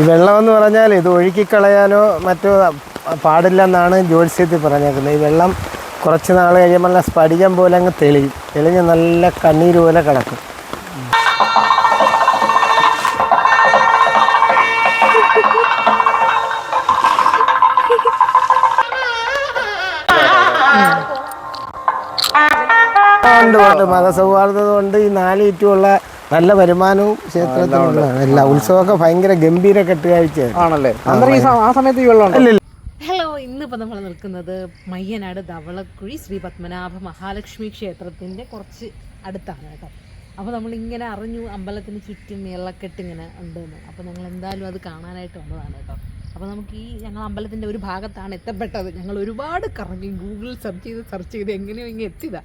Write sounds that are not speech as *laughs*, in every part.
ഈ വെള്ളമെന്ന് പറഞ്ഞാൽ ഇത് ഒഴുക്കിക്കളയാനോ മറ്റോ പാടില്ലെന്നാണ് ജ്യോത്സ്യത്തിൽ പറഞ്ഞേക്കുന്നത്. ഈ വെള്ളം കുറച്ച് നാൾ കഴിയുമ്പോൾ നല്ല സ്ഫടികം പോലെ അങ്ങ് തെളിയും. തെളിഞ്ഞ് നല്ല കണ്ണീര് പോലെ കിടക്കും. *laughs* ഉണ്ട് മതസൗഹാർദ്ദത കൊണ്ട് ഈ നാല് ചുറ്റുമുള്ള നല്ല വരുമാനവും ക്ഷേത്രത്തിനുള്ള എല്ലാ ഉത്സവമൊക്കെ ഭയങ്കര ഗംഭീര കെട്ടുകാഴ്ചയാണ് ആണല്ലേ? അന്നേരം ഈ സ- ആ സമയത്ത് ഈ വെള്ളം ഉണ്ടോ? ഇല്ല ഹലോ ഇന്നിപ്പോൾ നമ്മൾ നിൽക്കുന്നത് മയ്യനാട് ധവളക്കുഴി ശ്രീ പത്മനാഭ മഹാലക്ഷ്മി ക്ഷേത്രത്തിന്റെ കുറച്ച് അടുത്താണ് കേട്ടോ. അപ്പോൾ നമ്മളിങ്ങനെ അറിഞ്ഞു അമ്പലത്തിന് ചുറ്റും വെള്ളക്കെട്ട് ഇങ്ങനെ ഉണ്ടെന്ന്. അപ്പോൾ ഞങ്ങൾ എന്തായാലും അത് കാണാനായിട്ട് വന്നതാണ് കേട്ടോ. അപ്പോൾ നമുക്ക് ഈ ഞങ്ങൾ അമ്പലത്തിന്റെ ഒരു ഭാഗത്താണ് എത്തപ്പെട്ടത്. ഞങ്ങൾ ഒരുപാട് കറങ്ങി ഗൂഗിളിൽ സെർച്ച് ചെയ്ത് സെർച്ച് ചെയ്ത് എങ്ങനെയോ ഇങ്ങനെ എത്തിയതാ.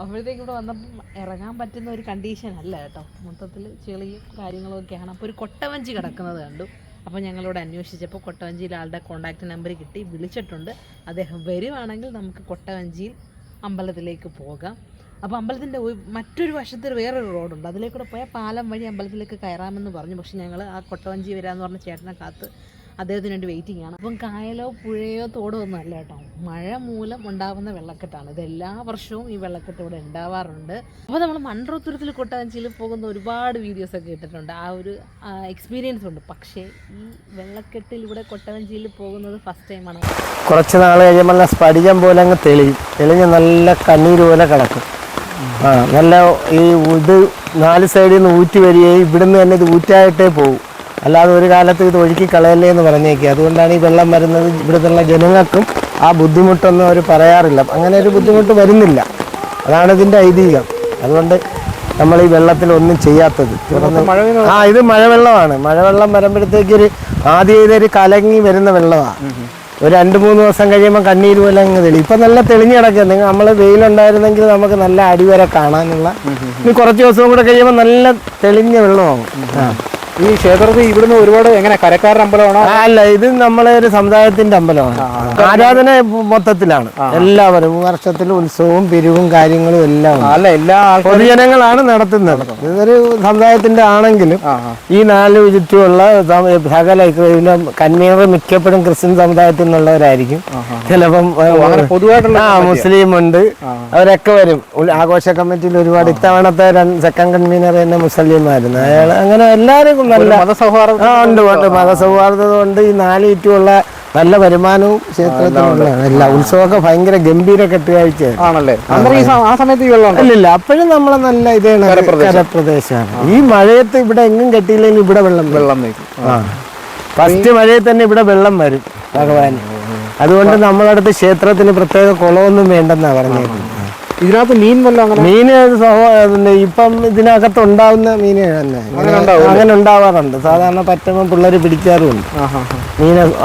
അപ്പോഴത്തേക്ക് ഇവിടെ വന്നപ്പം ഇറങ്ങാൻ പറ്റുന്ന ഒരു കണ്ടീഷൻ അല്ല കേട്ടോ. മൊത്തത്തിൽ ചെളിയും കാര്യങ്ങളും ഒക്കെയാണ് അപ്പോൾ ഒരു കൊട്ടവഞ്ചി കിടക്കുന്നത് കണ്ടു. അപ്പോൾ ഞങ്ങളോട് അന്വേഷിച്ചപ്പോൾ കൊട്ടവഞ്ചിയിൽ ആളുടെ കോൺടാക്റ്റ് നമ്പർ കിട്ടി. വിളിച്ചിട്ടുണ്ട്. അദ്ദേഹം വരുവാണെങ്കിൽ നമുക്ക് കൊട്ടവഞ്ചിയിൽ അമ്പലത്തിലേക്ക് പോകാം. അപ്പോൾ അമ്പലത്തിന്റെ മറ്റൊരു വശത്ത് വേറൊരു റോഡുണ്ട് അതിലേക്കൂടെ പോയാൽ പാലം വഴി അമ്പലത്തിലേക്ക് കയറാമെന്ന് പറഞ്ഞു. പക്ഷേ ഞങ്ങൾ ആ കൊട്ടവഞ്ചി വരാമെന്ന് പറഞ്ഞ ചേട്ടനെ കാത്ത് അദ്ദേഹത്തിന് വേണ്ടി വെയിറ്റിംഗ് ആണ്. അപ്പം കായലോ പുഴയോ തോടോ ഒന്നും അല്ല കേട്ടോ. മഴ മൂലം ഉണ്ടാകുന്ന വെള്ളക്കെട്ടാണ്. ഇത് എല്ലാ വർഷവും ഈ വെള്ളക്കെട്ട് ഇവിടെ ഉണ്ടാവാറുണ്ട്. അപ്പോൾ നമ്മൾ മൺറോത്തുരത്തിൽ കൊട്ടാഞ്ചിയിൽ പോകുന്ന ഒരുപാട് വീഡിയോസ് ഒക്കെ ഇട്ടിട്ടുണ്ട്. ആ ഒരു എക്സ്പീരിയൻസ് ഉണ്ട്. പക്ഷേ ഈ വെള്ളക്കെട്ടിൽ ഇവിടെ കൊട്ടവഞ്ചിയിൽ പോകുന്നത് ഫസ്റ്റ് ടൈമാണ് കുറച്ച് നാൾ കഴിയുമ്പോൾ സ്ഫടികം പോലെ അങ്ങ് തെളിയും തെളിഞ്ഞ് നല്ല കണ്ണീര് പോലെ കിടക്കും. ആ നല്ല ഈ ഇത് നാല് സൈഡിൽ നിന്ന് ഊറ്റി വരികയും ഇവിടുന്ന് തന്നെ ഇത് ഊറ്റായിട്ടേ പോകും അല്ലാതെ ഒരു കാലത്ത് ഇത് ഒഴുക്കി കളയല്ലേ എന്ന് പറഞ്ഞേക്കുക അതുകൊണ്ടാണ് ഈ വെള്ളം വരുന്നത് ഇവിടുത്തെ ജനങ്ങൾക്കും ആ ബുദ്ധിമുട്ടൊന്നും അവർ പറയാറില്ല. അങ്ങനെ ഒരു ബുദ്ധിമുട്ട് വരുന്നില്ല. അതാണ് ഇതിന്റെ ഐതിഹ്യം. അതുകൊണ്ട് നമ്മൾ ഈ വെള്ളത്തിൽ ഒന്നും ചെയ്യാത്തത്. ആ ഇത് മഴവെള്ളമാണ്. മഴവെള്ളം വരുമ്പോഴത്തേക്ക് ഒരു ആദ്യം ഇതൊരു കലങ്ങി വരുന്ന വെള്ളമാണ് ഒരു രണ്ട് മൂന്ന് ദിവസം കഴിയുമ്പോൾ കണ്ണീര് പോലെ അങ്ങ് തെളി. ഇപ്പം നല്ല തെളിഞ്ഞു കിടക്കുക നിങ്ങൾ നമ്മൾ വെയിലുണ്ടായിരുന്നെങ്കിൽ നമുക്ക് നല്ല അടിവരെ കാണാനുള്ള ഇനി കുറച്ച് ദിവസവും കൂടെ കഴിയുമ്പോൾ നല്ല തെളിഞ്ഞ വെള്ളമാകും ആ. ഈ ക്ഷേത്രത്തിൽ ഇവിടുന്ന് ഒരുപാട് എങ്ങനെ കരക്കാരുടെ അമ്പലമാണോ? അല്ല ഇത് നമ്മളെ ഒരു സമുദായത്തിന്റെ അമ്പലമാണ്. ആരാധന മൊത്തത്തിലാണ്. എല്ലാവരും വർഷത്തിൽ ഉത്സവവും പിരിവും കാര്യങ്ങളും എല്ലാം അല്ല എല്ലാ പൊതുജനങ്ങളാണ് നടത്തുന്നത്. ഇതൊരു സമുദായത്തിന്റെ ആണെങ്കിലും ഈ നാല് ചുറ്റുമുള്ള സകല ഇതിലെ മിക്കപ്പോഴും ക്രിസ്ത്യൻ സമുദായത്തിൽ നിന്നുള്ളവരായിരിക്കും. ചിലപ്പം പൊതുവായിട്ടുള്ള മുസ്ലിം ഉണ്ട്. അവരൊക്കെ വരും. ആഘോഷ കമ്മിറ്റിയിൽ ഒരുപാട് ഇത്തവണത്തെ സെക്കൻഡ് കൺവീനർ തന്നെ മുസ്ലിമായിരുന്നു. അയാൾ അങ്ങനെ എല്ലാവരും നല്ല മതസൗഹാർദ്ദം ഉണ്ട് ഉണ്ട്. മതസൗഹാർദ്ദത കൊണ്ട് ഈ നാല് ചുറ്റുമുള്ള നല്ല വരുമാനവും ക്ഷേത്രത്തിനുള്ള എല്ലാ ഉത്സവമൊക്കെ ഭയങ്കര ഗംഭീര കെട്ടുകാഴ്ച ആണല്ലേ? ആ സമയത്ത് ഉണ്ടോ? ഇല്ലില്ല അപ്പോഴും നമ്മളെ നല്ല ഇതാണ് കരപ്രദേശമാണ്. ഈ മഴയത്ത് ഇവിടെ എങ്ങും കെട്ടിയില്ലെങ്കിൽ ഇവിടെ വെള്ളം വെള്ളം ഫസ്റ്റ് മഴയിൽ തന്നെ ഇവിടെ വെള്ളം വരും ഭഗവാൻ അതുകൊണ്ട് നമ്മളടുത്ത് ക്ഷേത്രത്തിന് പ്രത്യേക കുളമൊന്നും വേണ്ടെന്നാ പറഞ്ഞേക്കുന്നത്. ഇതിനകത്ത് മീൻ വല്ലതും സ്വഭാവ- പിന്നെ ഇപ്പം ഇതിനകത്ത് ഉണ്ടാവുന്ന മീന് തന്നെ. അങ്ങനെ ഉണ്ടാവാറുണ്ട്. സാധാരണ പറ്റുമ്പോൾ പിള്ളേർ പിടിക്കാറുമുണ്ട്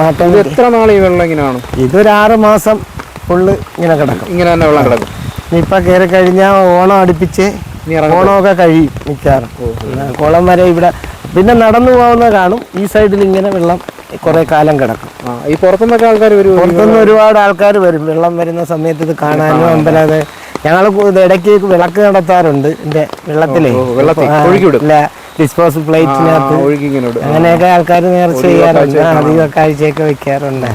ആട്ടം എത്ര നാൾ ഈ വെള്ളം ഇങ്ങനെ കാണും? ഇതൊരു ആറ് മാസം ഫുള്ള് ഇങ്ങനെ കിടക്കും. ഇങ്ങനെ തന്നെ വെള്ളം കിടക്കും. ഇപ്പം കയറി കഴിഞ്ഞാൽ ഓണം അടുപ്പിച്ച് ഓണമൊക്കെ കഴിയും മിക്കാറും കുളം വരെ ഇവിടെ പിന്നെ നടന്നു പോകുന്ന കാണും. ഈ സൈഡിൽ ഇങ്ങനെ വെള്ളം കുറെ കാലം കിടക്കും. ഈ പുറത്തുനിന്നൊക്കെ ആൾക്കാർ വരും പുറത്തുനിന്ന് ഒരുപാട് ആൾക്കാർ വരും. വെള്ളം വരുന്ന സമയത്ത് ഇത് കാണാനും അമ്പലത് ഞങ്ങൾ ഇടയ്ക്ക് വിളക്ക് നടത്താറുണ്ട് എന്റെ വെള്ളത്തിലേ. ഡിസ്പോസൽ പ്ലേറ്റിനകത്ത്. അങ്ങനെയൊക്കെ ആൾക്കാർ നേർച്ച ചെയ്യാറുണ്ട്. അധികം കാഴ്ചയൊക്കെ വെക്കാറുണ്ട്.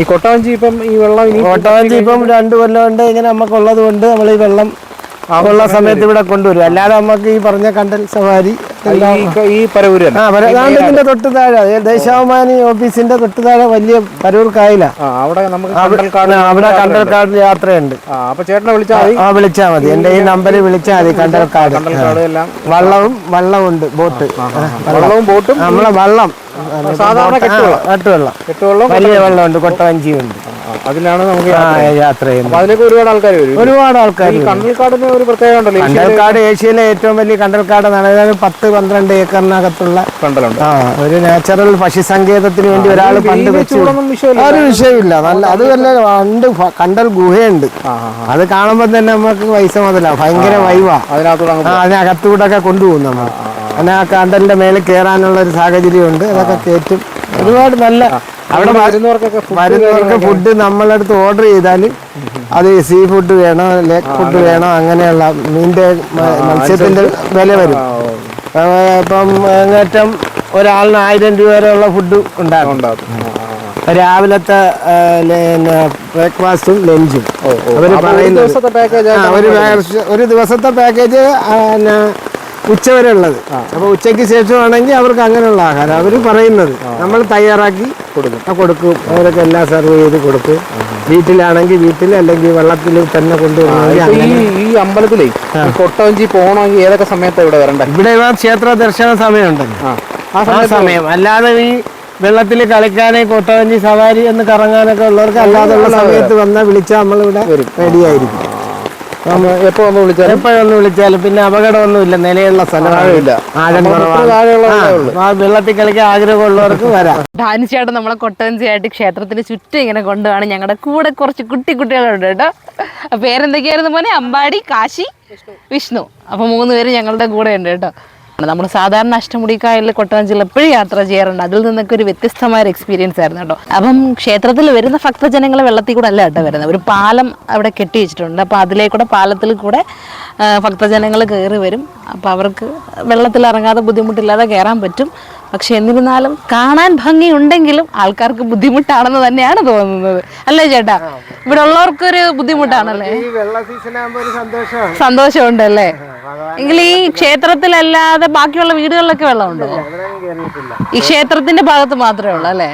ഈ കൊട്ടാഞ്ചി ഇപ്പം ഈ വെള്ളം ഇനി ഓട്ടോവഞ്ചി ഇപ്പം രണ്ടു കൊല്ലം കൊണ്ട് ഇങ്ങനെ നമുക്കുള്ളത് കൊണ്ട് നമ്മൾ ഈ വെള്ളം ഉള്ള സമയത്ത് ഇവിടെ കൊണ്ടുവരും. അല്ലാതെ നമുക്ക് ഈ പറഞ്ഞ കണ്ടൽ സവാരി ഈ- പരവൂര് ഇതിന്റെ തൊട്ട് താഴെ ദേശാഭിമാനി ഓഫീസിന്റെ തൊട്ട് താഴെ വലിയ പരൂർ കായല. അവിടെ നമുക്ക് കണ്ടൽക്കാട് അവിടെ കണ്ടൽക്കാട് യാത്രയുണ്ട്. ആ അപ്പൊ ചേട്ടനെ വിളിച്ചാൽ ആ വിളിച്ചാ മതി. എന്റെ ഈ നമ്പറിൽ വിളിച്ചാൽ മതി കണ്ടൽക്കാട്. വള്ളവും വള്ളവും ഉണ്ട് ബോട്ട്. വള്ളവും ബോട്ടും നമ്മളെ വള്ളം. സാധാരണ കെട്ടുവെള്ളം. കെട്ടുവെള്ളം. വലിയ വെള്ളമുണ്ട് കൊട്ടവഞ്ചിയുണ്ട് ആ, അതിലാണ് നമുക്ക് യാത്ര ചെയ്യുന്നത്. അതിലേക്ക് ഒരുപാട് ആൾക്കാർ വരും ഒരുപാട് ആൾക്കാർ കണ്ടൽക്കാടിന് ഒരു പ്രത്യേകത ഉണ്ടല്ലോ. കണ്ടൽക്കാട് ഏഷ്യയിലെ ഏറ്റവും വലിയ കണ്ടൽക്കാടെന്നാണ് അതായത് പത്ത് പന്ത്രണ്ട് ഏക്കറിനകത്തുള്ള കണ്ടലുണ്ട്. ആ ഒരു നാച്ചുറൽ പക്ഷി സങ്കേതത്തിന് വേണ്ടി ഒരാൾ പണ്ട് വെച്ചു ഒരു വിഷയമില്ല. നല്ല അത് വല്ല പണ്ട് കണ്ടൽ ഗുഹയുണ്ട്. അത് കാണുമ്പോൾ തന്നെ നമുക്ക് പൈസ മുതലാ. ഭയങ്കര വൈവാ അതിനകത്തൂടെ അതിനകത്തൂടെ ഒക്കെ കൊണ്ടുപോകും നമ്മൾ അങ്ങനെ ആ കണ്ടലിന്റെ മേലെ കയറാനുള്ള ഒരു സാഹചര്യമുണ്ട്. അതൊക്കെ കയറ്റും ഒരുപാട് നല്ല അവിടെ വരുന്നവർക്കൊക്കെ വരുന്നവർക്ക് ഫുഡ് നമ്മളടുത്ത് ഓർഡർ ചെയ്താൽ അത് സീ ഫുഡ് വേണോ ലേക്ക് ഫുഡ് വേണോ അങ്ങനെയുള്ള മീന്റെ മത്സ്യത്തിന്റെ വില വരും. ഇപ്പം അങ്ങേറ്റം ഒരാളിന് ആയിരം രൂപ വരെയുള്ള ഫുഡ് ഉണ്ടാകും. രാവിലത്തെ ബ്രേക്ക്ഫാസ്റ്റും ലഞ്ചും ഒരു പറയുന്നത് ഒരു ദിവസത്തെ പാക്കേജ് ഉച്ച വരെ ഉള്ളത്. അപ്പൊ ഉച്ചയ്ക്ക് ശേഷമാണെങ്കിൽ അവർക്ക് അങ്ങനെയുള്ള ആഹാരം. അവർ പറയുന്നത് നമ്മൾ തയ്യാറാക്കി കൊടുക്കും. കൊടുക്കും. അവരൊക്കെ എല്ലാം സെർവ് ചെയ്ത് കൊടുക്കും. വീട്ടിലാണെങ്കിൽ വീട്ടിൽ അല്ലെങ്കിൽ വെള്ളത്തിൽ തന്നെ കൊണ്ടുവരണമെങ്കിൽ ഇപ്പൊ ഈ അമ്പലത്തിലേ കൊട്ടവഞ്ചി പോകണമെങ്കിൽ ഏതൊക്കെ സമയത്താണ് ഇവിടെ വരണ്ടത് ഇവിടെ ഇവ ക്ഷേത്ര ദർശന സമയമുണ്ടല്ലോ. ആ. സമയം. അല്ലാതെ ഈ വെള്ളത്തിൽ കളിക്കാനേ കൊട്ടവഞ്ചി സവാരി എന്ന് കറങ്ങാനൊക്കെ ഉള്ളവർക്ക് അല്ലാതെയുള്ള സമയത്ത് വന്നാൽ വിളിച്ചാൽ നമ്മളിവിടെ റെഡിയായിരിക്കും എപ്പോ ഒന്ന് വിളിച്ചാലും? എപ്പോഴൊന്ന് വിളിച്ചാലും പിന്നെ അപകടമൊന്നുമില്ല നിലയുള്ള സ്ഥലമാണ്. ആഴമില്ല. ആഴം കുറവാണ്. വെള്ളത്തിൽ കളിക്കാൻ ആഗ്രഹമുള്ളവർക്ക് വരാം. *laughs* ഡാൻസിയായിട്ട് നമ്മളെ കൊട്ടവഞ്ചിയായിട്ട് ക്ഷേത്രത്തിന് ചുറ്റും ഇങ്ങനെ കൊണ്ടുപോകണം ഞങ്ങളുടെ കൂടെ കുറച്ച് കുട്ടി കുട്ടികളുണ്ട് കേട്ടോ. പേരെന്തൊക്കെയായിരുന്നു മോനെ? അമ്പാടി കാശി വിഷ്ണു. അപ്പൊ മൂന്ന് പേര് ഞങ്ങളുടെ കൂടെ ഉണ്ട് കേട്ടോ. നമ്മൾ സാധാരണ അഷ്ടമുടിക്കായലിൽ കൊട്ടവഞ്ചിയിൽ എപ്പോഴും യാത്ര ചെയ്യാറുണ്ട്. അതിൽ നിന്നൊക്കെ ഒരു വ്യത്യസ്തമായ ഒരു എക്സ്പീരിയൻസ് ആയിരുന്നു കേട്ടോ. അപ്പം ക്ഷേത്രത്തിൽ വരുന്ന ഭക്തജനങ്ങൾ വെള്ളത്തിൽ കൂടെ അല്ല കേട്ടോ വരുന്നത്. ഒരു പാലം അവിടെ കെട്ടി വെച്ചിട്ടുണ്ട്. അപ്പോൾ അതിലേക്കൂടെ പാലത്തിൽ കൂടെ ഭക്തജനങ്ങൾ കയറി വരും. അപ്പോൾ അവർക്ക് വെള്ളത്തിൽ ഇറങ്ങാതെ ബുദ്ധിമുട്ടില്ലാതെ കയറാൻ പറ്റും. പക്ഷെ എന്നിരുന്നാലും കാണാൻ ഭംഗിയുണ്ടെങ്കിലും ആൾക്കാർക്ക് ബുദ്ധിമുട്ടാണെന്ന് തന്നെയാണ് തോന്നുന്നത്. അല്ലേ ചേട്ടാ? ഇവിടെ ഉള്ളവർക്കൊരു ബുദ്ധിമുട്ടാണല്ലേ? സന്തോഷമുണ്ടല്ലേ എങ്കിൽ ഈ ക്ഷേത്രത്തിലല്ലാതെ ബാക്കിയുള്ള വീടുകളിലൊക്കെ വെള്ളമുണ്ടോ? ഈ ക്ഷേത്രത്തിന്റെ ഭാഗത്ത് മാത്രമേ ഉള്ളൂ അല്ലേ?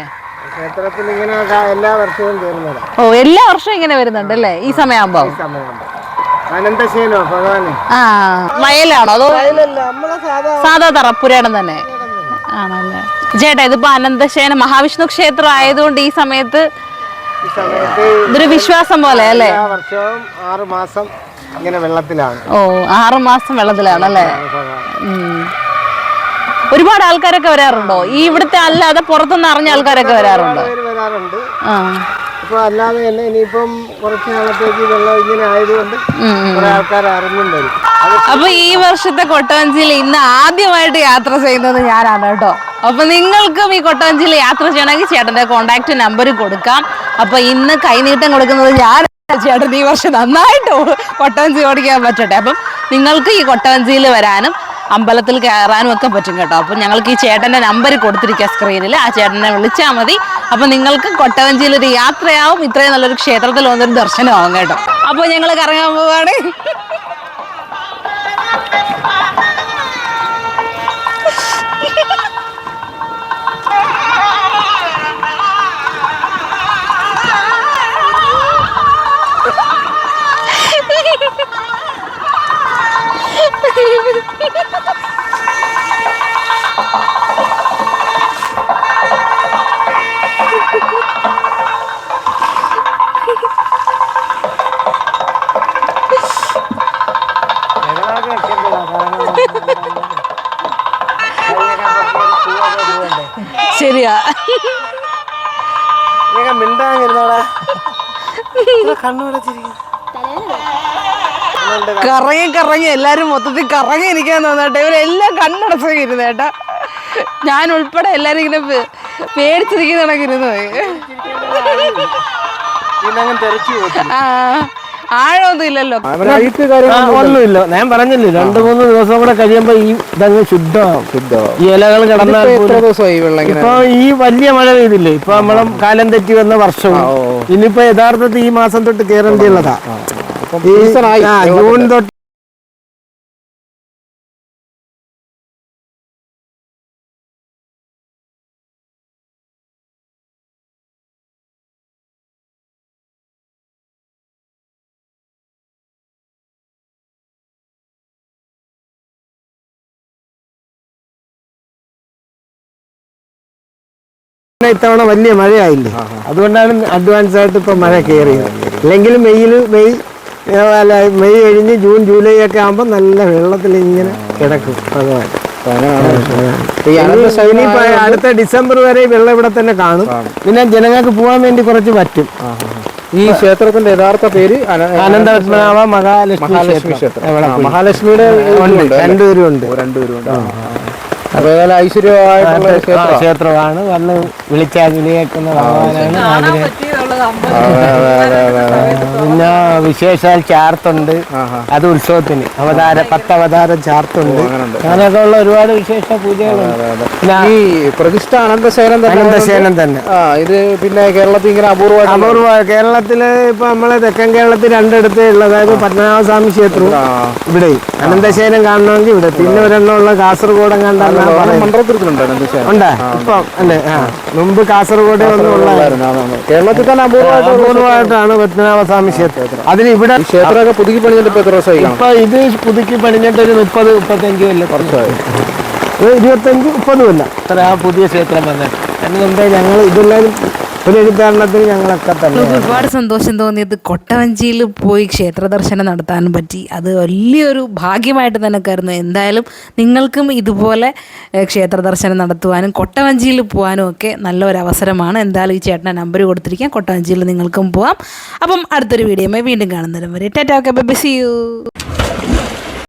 ക്ഷേത്രത്തിൽ ഇങ്ങനെ എല്ലാ വർഷവും കയറുന്നതാണ് ഓ എല്ലാ വർഷവും ഇങ്ങനെ വരുന്നുണ്ട് അല്ലേ? ഈ സമയമാകുമ്പോ? സമയമുണ്ട് അനന്തശീലോ ഭഗവാനെ? ആ വയലാണോ അതോ സാധാ സാധാ തറപ്പുരയിടം തന്നെ? ആണല്ലേ. ചേട്ടാ ഇതിപ്പോ അനന്തശയന മഹാവിഷ്ണു ക്ഷേത്രം ആയതുകൊണ്ട് ഈ സമയത്ത് ഇതൊരു വിശ്വാസം പോലെ അല്ലേ? വർഷവും ആറ് മാസം ഇങ്ങനെ വെള്ളത്തിലാണ്. ഓ ആറ് മാസം വെള്ളത്തിലാണല്ലേ? അല്ലേ ഒരുപാട് ആൾക്കാരൊക്കെ വരാറുണ്ടോ? ഈ ഇവിടുത്തെ അല്ലാതെ പുറത്തുനിന്ന് അറിഞ്ഞ ആൾക്കാരൊക്കെ വരാറുണ്ടോ? വരാറുണ്ട്. ആ. ഇപ്പൊ അല്ലാതെ തന്നെ ഇനിയിപ്പം കുറച്ച് നാളത്തേക്ക് വെള്ളം ഇങ്ങനെ ആയതുകൊണ്ട്. കുറെ ആൾക്കാർ അറിഞ്ഞും വരും അത് അപ്പൊ ഈ വർഷത്തെ കൊട്ടവഞ്ചിയിൽ ഇന്ന് ആദ്യമായിട്ട് യാത്ര ചെയ്യുന്നത് ഞാനാണ് കേട്ടോ. അപ്പൊ നിങ്ങൾക്കും ഈ കൊട്ടവഞ്ചിയിൽ യാത്ര ചെയ്യണമെങ്കിൽ ചേട്ടന്റെ കോണ്ടാക്ട് നമ്പർ കൊടുക്കാം. അപ്പൊ ഇന്ന് കൈനീട്ടം കൊടുക്കുന്നത് ഞാൻ ചേട്ടൻ ഈ വർഷം നന്നായിട്ട് കൊട്ടവഞ്ചി ഓടിക്കാൻ പറ്റട്ടെ. അപ്പം നിങ്ങൾക്ക് ഈ കൊട്ടവഞ്ചിയിൽ വരാനും അമ്പലത്തിൽ കയറാനും ഒക്കെ പറ്റും കേട്ടോ. അപ്പം ഞങ്ങൾക്ക് ഈ ചേട്ടന്റെ നമ്പർ കൊടുത്തിരിക്കുക സ്ക്രീനിൽ ആ ചേട്ടനെ വിളിച്ചാൽ മതി. അപ്പം നിങ്ങൾക്ക് കൊട്ടവഞ്ചിയിൽ ഒരു യാത്രയാവും. ഇത്രയും നല്ലൊരു ക്ഷേത്രത്തിൽ വന്നൊരു ദർശനമാവും കേട്ടോ. അപ്പോൾ ഞങ്ങൾ കറങ്ങാൻ പോവാണ്. ശരിയാ. കറങ്ങി കറങ്ങി എല്ലാരും മൊത്തത്തിൽ കറങ്ങി ഇരിക്കാൻ തോന്നട്ടെ. ഇവരെല്ലാം കണ്ണടച്ചിരുന്നു ഇരുന്നേട്ടാ ഞാൻ ഉൾപ്പെടെ എല്ലാരും ഇങ്ങനെ പേടിച്ചിരിക്കുന്ന കണക്കിരുന്നു ആ. ആഴമൊന്നും ഇല്ലല്ലോ. ഒന്നുമില്ല ഞാൻ പറഞ്ഞില്ലേ രണ്ടു മൂന്ന് ദിവസം കൂടെ കഴിയുമ്പോ ഈ ഇതങ്ങ് ശുദ്ധമാവും. ഈ ഇലകൾ കിടന്നാൽ ഇപ്പൊ ഈ വെള്ളം ഇപ്പൊ ഈ വലിയ മഴ പെയ്തില്ലേ? ഇപ്പൊ നമ്മളെ കാലം തെറ്റി വന്ന വർഷവും ഇനിയിപ്പോ യഥാർത്ഥത്തിൽ ഈ മാസം തൊട്ട് കയറേണ്ടിയുള്ളതാ ജൂൺ തൊട്ട് ഇത്തവണ വലിയ മഴയായില്ലേ? അതുകൊണ്ടാണ് അഡ്വാൻസ് ആയിട്ട് ഇപ്പൊ മഴ കയറിയത്. അല്ലെങ്കിൽ മെയ്യിൽ മെയ് അല്ല മെയ് കഴിഞ്ഞ് ജൂൺ ജൂലൈ ഒക്കെ ആകുമ്പോൾ നല്ല വെള്ളത്തിൽ ഇങ്ങനെ കിടക്കും. ഭഗവാൻ. ഇനിയിപ്പോ അടുത്ത ഡിസംബർ വരെ വെള്ളം ഇവിടെ തന്നെ കാണും. പിന്നെ ജനങ്ങൾക്ക് പോകാൻ വേണ്ടി കുറച്ച് പറ്റും. ഈ ക്ഷേത്രത്തിന്റെ യഥാർത്ഥ പേര് അന- അനന്തപത്മനാഭ മഹാലക്ഷ്മി ക്ഷേത്രം? മഹാലക്ഷ്മിയുടെ രണ്ടുപേരും ഉണ്ട്. രണ്ടുപേരും ഉണ്ട്. ഏതായാലും ഐശ്വര്യമായിട്ടുള്ള ക്ഷേത്രമാണ്. വന്ന് വിളിച്ചാൽ വിളിയേക്കുന്ന ഭഗവാനാണ്. ആഗ്രഹം പിന്നെ വിശേഷാൽ ചാർത്തുണ്ട്. അത് ഉത്സവത്തിന്. അവതാര പത്ത് അവതാരം ചാർത്തുണ്ട്. അങ്ങനെയൊക്കെ ഉള്ള ഒരുപാട് വിശേഷ പൂജകളുണ്ട്. ഈ പ്രതിഷ്ഠ അനന്തശേനം തന്നെ ഇത് പിന്നെ കേരളത്തിൽ ഇങ്ങനെ അപൂർവമായിട്ട് അപൂർവ കേരളത്തിൽ ഇപ്പൊ നമ്മളെ തെക്കൻ കേരളത്തിൽ രണ്ടിടത്തേ ഉള്ളത് അതായത് പത്മനാഭ സ്വാമി ക്ഷേത്രം ഇവിടെ അനന്തശേനം കാണണമെങ്കിൽ ഇവിടെ. പിന്നെ ഒരെണ്ണം ഉള്ള കാസർഗോഡ് എങ്ങാണ്ടാണ് മണ്ഡലത്തിലുണ്ട് ഉണ്ടാ? ഇപ്പൊ അല്ലേ? ആ. മുമ്പ് കാസർഗോഡ് ഒന്നും ഉള്ള കേരളത്തിൽ തന്നെ അപൂർവമായിട്ടാണ് പത്മനാഭസ്വാമി ക്ഷേത്രം. അതിന് ഇവിടെ ക്ഷേത്രമൊക്കെ പുതുക്കി പണിഞ്ഞിട്ട് ഇപ്പൊ എത്ര വർഷമായി ഇപ്പൊ ഇത് പുതുക്കി പണിഞ്ഞിട്ട് ഒരു മുപ്പത് മുപ്പത്തഞ്ച് കൊല്ലം വർഷമായി ഒരു ഇരുപത്തഞ്ച് മുപ്പത് കൊല്ലം. അത്ര ആ പുതിയ ക്ഷേത്രം വന്നിട്ട് അതിന് മുമ്പേ ഞങ്ങൾ ഇതെല്ലാം പുനരുദ്ധാരണത്തിന് ഞങ്ങളൊക്കെ തന്നെ ഒരുപാട് സന്തോഷം തോന്നിയത് കൊട്ടവഞ്ചിയിൽ പോയി ക്ഷേത്ര ദർശനം നടത്താനും പറ്റി. അത് വലിയൊരു ഭാഗ്യമായിട്ട് തന്നെ കരുതുന്നു. എന്തായാലും നിങ്ങൾക്കും ഇതുപോലെ ക്ഷേത്ര ദർശനം നടത്തുവാനും കൊട്ടവഞ്ചിയിൽ പോകാനും ഒക്കെ നല്ലൊരു അവസരമാണ്. എന്തായാലും ഈ ചേട്ടന്റെ നമ്പർ കൊടുത്തിരിക്കാം. കൊട്ടവഞ്ചിയിൽ നിങ്ങൾക്കും പോവാം. അപ്പം അടുത്തൊരു വീഡിയോ വീണ്ടും കാണുന്നതിനും വരെ. Tata okay bye see you.